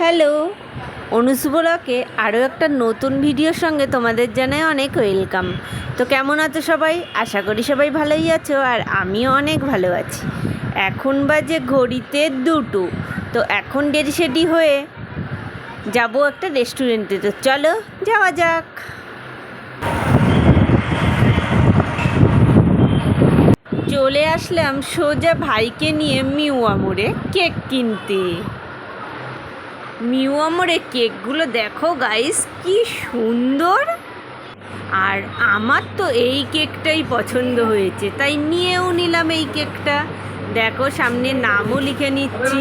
Hello অনুসুবলাকে আরও একটা নতুন ভিডিওর সঙ্গে তোমাদের জানাই অনেক ওয়েলকাম। তো কেমন আছো সবাই? আশা করি সবাই ভালোই আছো আর আমিও অনেক ভালো আছি। এখন বাজে ঘড়িতে দুটো। তো এখন ডেরি সেডি হয়ে যাব একটা রেস্টুরেন্টে। তো চলো, যাওয়া যাক। চলে আসলাম সোজা ভাইকে নিয়ে মিউয়া মোড়ে কেক কিনতে। মিউ আমরে কেকগুলো দেখো গাইস কি সুন্দর। আর আমার তো এই কেকটাই পছন্দ হয়েছে, তাই নিয়েও নিলাম এই কেকটা। দেখো, সামনে নামও লিখে নিচ্ছি,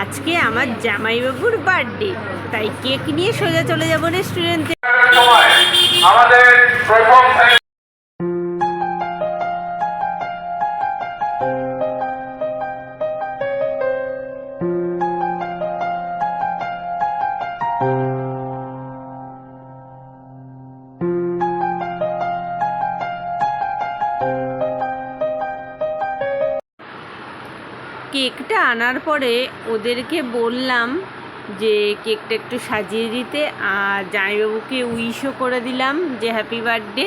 আজকে আমার জামাইবাবুর বার্থডে তাই কেক নিয়ে সোজা চলে যাব রেস্টুরেন্টে আমাদের প্রথম কেকটা আনার পরে ওদেরকে বললাম যে কেকটা একটু সাজিয়ে দিতে, আর জামাইবাবুকে উইশও করে দিলাম যে হ্যাপি বার্থডে।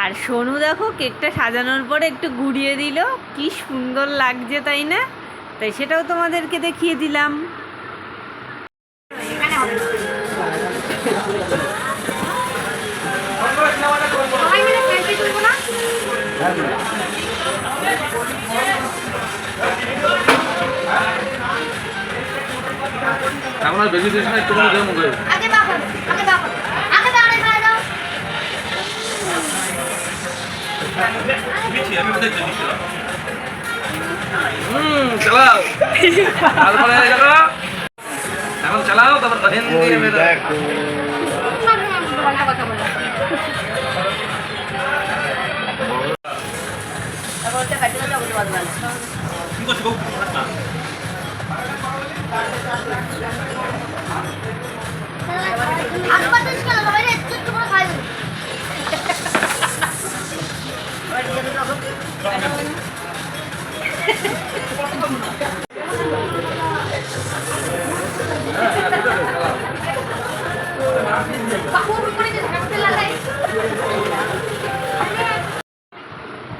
আর সোনু দেখো কেকটা সাজানোর পরে একটু ঘুরিয়ে দিল। কি সুন্দর লাগছে, তাই না? তাই সেটাও তোমাদেরকে দেখিয়ে দিলাম। আপনার ভেজিটেশন একটু করে দেবো আগে বাবা আগে বাবা আগে বাবা খাওয়া দাও। হুম চালাও। তারপরে এখন চালাও তারপর কথা বলো করে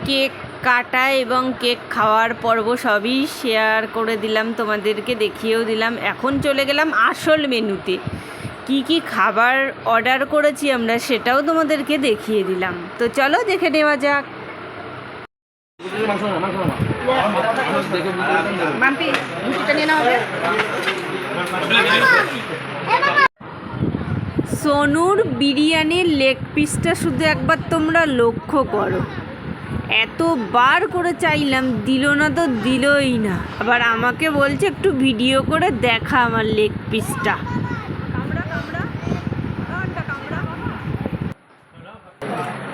কেক কাটা এবং কেক খাওয়ার পর্ব সবই শেয়ার করে দিলাম তোমাদেরকে, দেখিয়েও দিলাম। এখন চলে গেলাম আসল মেনুতে। কি কি খাবার অর্ডার করেছি আমরা সেটাও তোমাদেরকে দেখিয়ে দিলাম। তো চলো দেখে নেওয়া যাক। সোনুর বিরিয়ানির লেগ পিসটা শুধু একবার তোমরা লক্ষ্য করো। এতবার করে চাইলাম দিল না তো দিলই না। আবার আমাকে বলছে একটু ভিডিও করে দেখা আমার লেগ পিসটা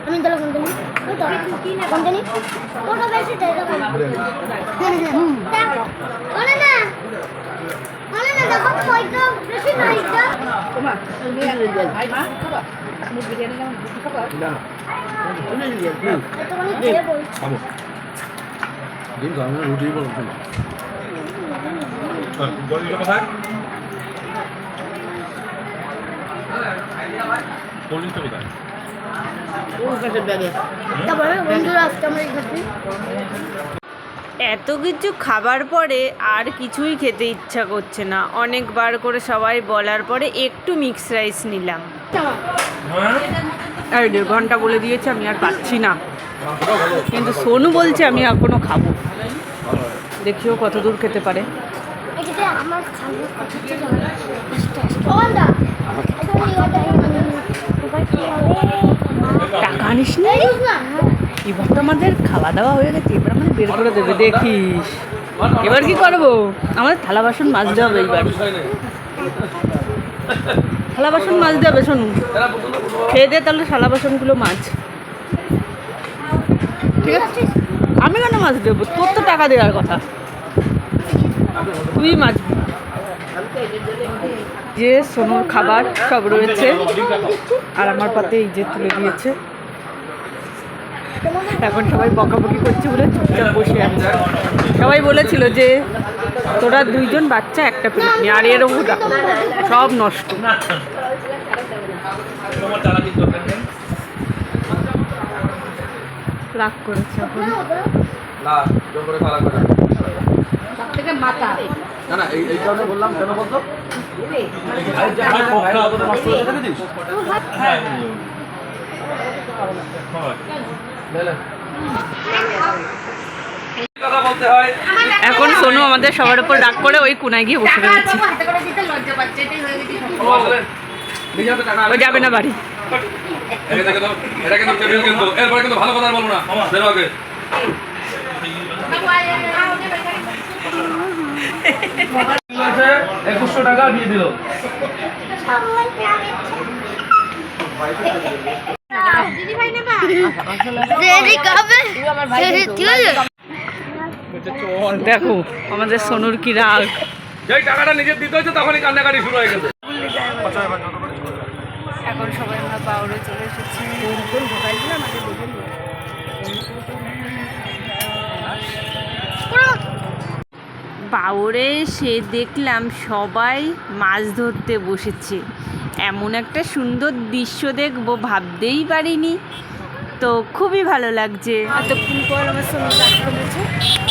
আমি তাহলে কোনটা নিই কোনটা বেশি টাকা বলে না। বলে না দেখো কয়টা বেশি না এটা এটা মানে খেয়ে বলছি খাব দিন খাব না রুটি বলো শোনো তারপরে বন্ধুরা আজকে আমরা এত কিছু খাবার পরে আর কিছুই খেতে ইচ্ছা করছে না। অনেকবার করে সবাই বলার পরে একটু মিক্স রাইস নিলাম। আর দেড় ঘণ্টা বলে দিয়েছে আমি আর পাচ্ছি না। কিন্তু সোনু বলছে আমি এখনও খাব। দেখিও কত দূর খেতে পারে। আমার খাবার কথা হচ্ছে জানো আস্তে আস্তে ওন্দা এটা এই ওটা এবার কি হবে টাকা আনিস এবার তো আমাদের খাওয়া দাওয়া হয়ে গেছে, এবার আমাদের বের করে দেবে, দেখিস। এবার কি করব? আমাদের থালা বাসন মাজতে হবে এইবার থালা বাসন মাজতে হবে, শোনো। খেয়ে দে তাহলে থালা বাসনগুলো মাছ ঠিক আছে? আমি কেন মাছ দেবো? তোর তো টাকা দেওয়ার কথা। তুই মাছ যে সোনুর খাবার সব রয়েছে, আর আমার পাতে এই যে তুলে দিয়েছে। এখন সবাই বকাবকি করছে বলে চুপচাপ বসে আছে। সবাই বলেছিল যে তোরা দুইজন বাচ্চা একটা প্লেট নিয়ে আর এর ওটা সব নষ্ট। রাগ করেছে এখন। না না না না এই কারণে বললাম কেন বলতো? হয়ে। হয় এখন সোনু আমাদের সবার উপর রাগ করে ওই কোনায় গিয়ে বসে রয়েছে ও যাবে না বাড়ি এটা কিন্তু এটা কিন্তু টেবিল কিন্তু এরপরে কিন্তু ভালো কথা বলব না একুশশো টাকা দিয়ে দিল ঠিক আছে দেখো আমাদের সোনুর কি রাগ। যেই টাকাটা নিজের দিতে হচ্ছে তখনই কান্নাকাটি শুরু হয়ে গেছে। এখন সবাই আমরা পাউডে চলে এসেছি। বাউরে সে দেখলাম সবাই মাছ ধরতে বসেছে। এমন একটা সুন্দর দৃশ্য দেখব ভাবতেই পারিনি। তো খুবই ভালো লাগছে। এতক্ষণ পর আমার কমেছে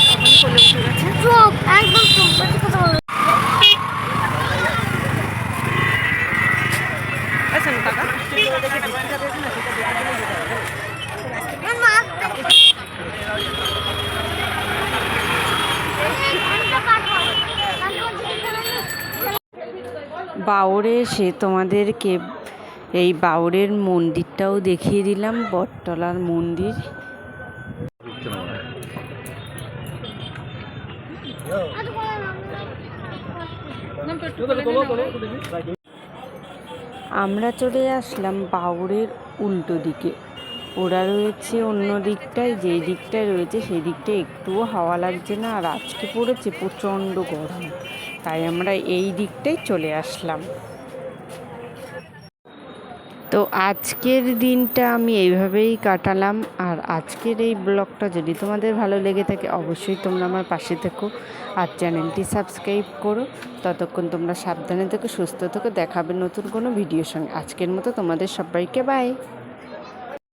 এখন কোলে উঠে গেছে। একদম বাউরে এসে তোমাদেরকে এই বাউরের মন্দিরটাও দেখিয়ে দিলাম, বটতলার মন্দির। আমরা চলে আসলাম বাউরের উল্টো দিকে। ওরা রয়েছে অন্য দিকটায়, যেই দিকটায় রয়েছে সেই দিকটায় একটুও হাওয়া লাগছে না, আর আজকে পড়েছে প্রচণ্ড গরম। তাই আমরা এই দিকটায় চলে আসলাম। তো আজকের দিনটা আমি এইভাবেই কাটালাম। আর আজকের এই ব্লগটা যদি তোমাদের ভালো লেগে থাকে, অবশ্যই তোমরা আমার পাশে থেকো আর চ্যানেলটি সাবস্ক্রাইব করো। ততক্ষণ তোমরা সাবধানে থেকো, সুস্থ থেকো। দেখাবে নতুন কোনো ভিডিওর সঙ্গে। আজকের মতো তোমাদের সবাইকে বাই